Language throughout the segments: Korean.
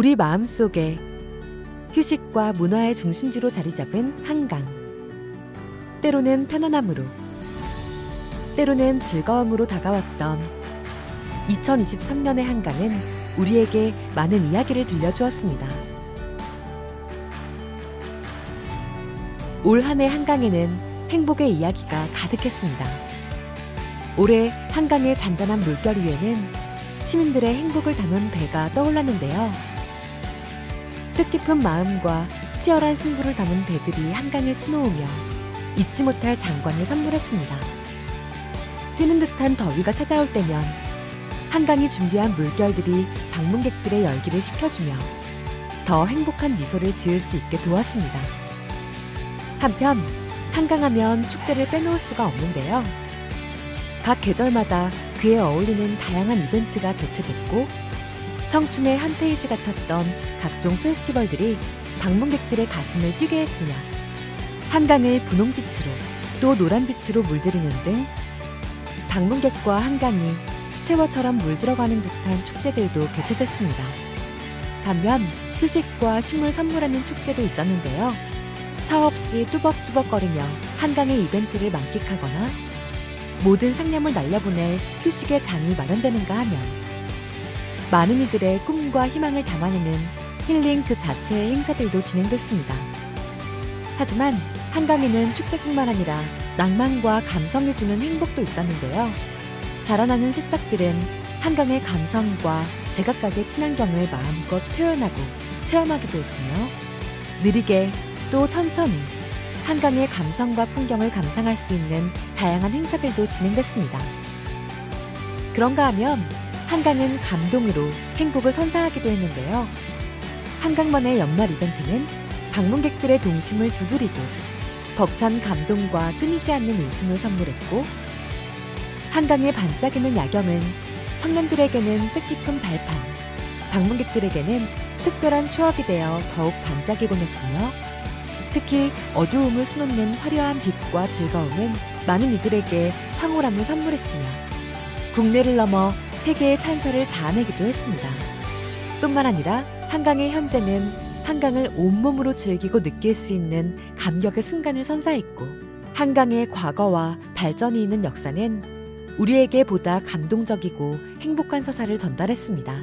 우리 마음 속에 휴식과 문화의 중심지로 자리 잡은 한강. 때로는 편안함으로, 때로는 즐거움으로 다가왔던 2023년의 한강은 우리에게 많은 이야기를 들려주었습니다. 올 한 해 한강에는 행복의 이야기가 가득했습니다. 올해 한강의 잔잔한 물결 위에는 시민들의 행복을 담은 배가 떠올랐는데요. 뜻깊은 마음과 치열한 승부를 담은 배들이 한강을 수놓으며 잊지 못할 장관을 선물했습니다. 찌는 듯한 더위가 찾아올 때면 한강이 준비한 물결들이 방문객들의 열기를 식혀주며 더 행복한 미소를 지을 수 있게 도왔습니다. 한편 한강하면 축제를 빼놓을 수가 없는데요. 각 계절마다 그에 어울리는 다양한 이벤트가 개최됐고 청춘의 한 페이지 같았던 각종 페스티벌들이 방문객들의 가슴을 뛰게 했으며 한강을 분홍빛으로 또 노란빛으로 물들이는 등 방문객과 한강이 수채화처럼 물들어가는 듯한 축제들도 개최됐습니다. 반면 휴식과 쉼을 선물하는 축제도 있었는데요. 차 없이 뚜벅뚜벅거리며 한강의 이벤트를 만끽하거나 모든 상념을 날려보낼 휴식의 장이 마련되는가 하면 많은 이들의 꿈과 희망을 담아내는 힐링 그 자체의 행사들도 진행됐습니다. 하지만 한강에는 축제뿐만 아니라 낭만과 감성이 주는 행복도 있었는데요. 자라나는 새싹들은 한강의 감성과 제각각의 친환경을 마음껏 표현하고 체험하기도 했으며 느리게 또 천천히 한강의 감성과 풍경을 감상할 수 있는 다양한 행사들도 진행됐습니다. 그런가 하면 한강은 감동으로 행복을 선사하기도 했는데요. 한강만의 연말 이벤트는 방문객들의 동심을 두드리고 벅찬 감동과 끊이지 않는 웃음을 선물했고 한강의 반짝이는 야경은 청년들에게는 뜻깊은 발판, 방문객들에게는 특별한 추억이 되어 더욱 반짝이곤 했으며 특히 어두움을 수놓는 화려한 빛과 즐거움은 많은 이들에게 황홀함을 선물했으며 국내를 넘어 세계의 찬사를 자아내기도 했습니다. 뿐만 아니라 한강의 현재는 한강을 온몸으로 즐기고 느낄 수 있는 감격의 순간을 선사했고 한강의 과거와 발전이 있는 역사는 우리에게 보다 감동적이고 행복한 서사를 전달했습니다.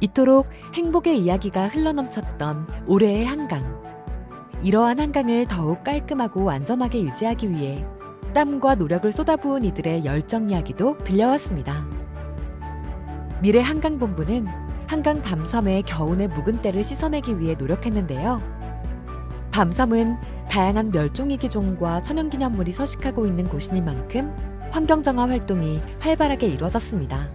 이토록 행복의 이야기가 흘러넘쳤던 올해의 한강. 이러한 한강을 더욱 깔끔하고 안전하게 유지하기 위해 땀과 노력을 쏟아부은 이들의 열정 이야기도 들려왔습니다. 미래 한강본부는 한강 밤섬의 겨운의 묵은 때를 씻어내기 위해 노력했는데요. 밤섬은 다양한 멸종위기종과 천연기념물이 서식하고 있는 곳이니만큼 환경정화 활동이 활발하게 이루어졌습니다.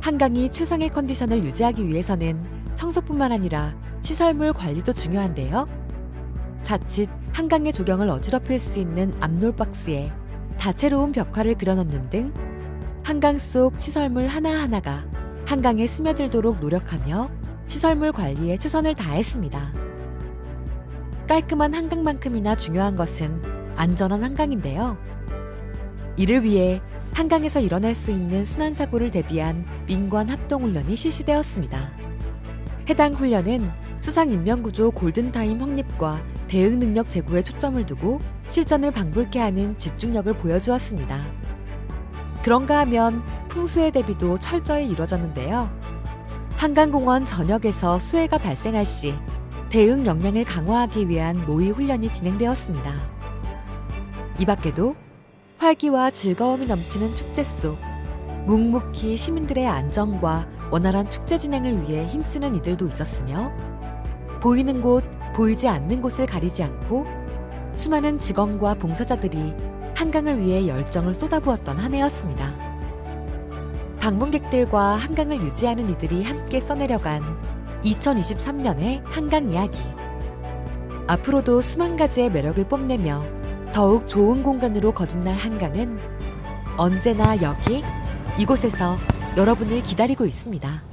한강이 최상의 컨디션을 유지하기 위해서는 청소뿐만 아니라 시설물 관리도 중요한데요. 자칫 한강의 조경을 어지럽힐 수 있는 압놀박스에 다채로운 벽화를 그려넣는 등 한강 속 시설물 하나하나가 한강에 스며들도록 노력하며 시설물 관리에 최선을 다했습니다. 깔끔한 한강만큼이나 중요한 것은 안전한 한강인데요. 이를 위해 한강에서 일어날 수 있는 순환사고를 대비한 민관 합동훈련이 실시되었습니다. 해당 훈련은 수상인명구조 골든타임 확립과 대응 능력 제고에 초점을 두고 실전을 방불케 하는 집중력을 보여주었습니다. 그런가 하면 풍수의 대비도 철저히 이루어졌는데요. 한강공원 전역에서 수해가 발생할 시 대응 역량을 강화하기 위한 모의 훈련이 진행되었습니다. 이 밖에도 활기와 즐거움이 넘치는 축제 속 묵묵히 시민들의 안전과 원활한 축제 진행을 위해 힘쓰는 이들도 있었으며 보이는 곳, 보이지 않는 곳을 가리지 않고 수많은 직원과 봉사자들이 한강을 위해 열정을 쏟아부었던 한 해였습니다. 방문객들과 한강을 유지하는 이들이 함께 써내려간 2023년의 한강 이야기. 앞으로도 수만 가지의 매력을 뽐내며 더욱 좋은 공간으로 거듭날 한강은 언제나 여기 이곳에서 여러분을 기다리고 있습니다.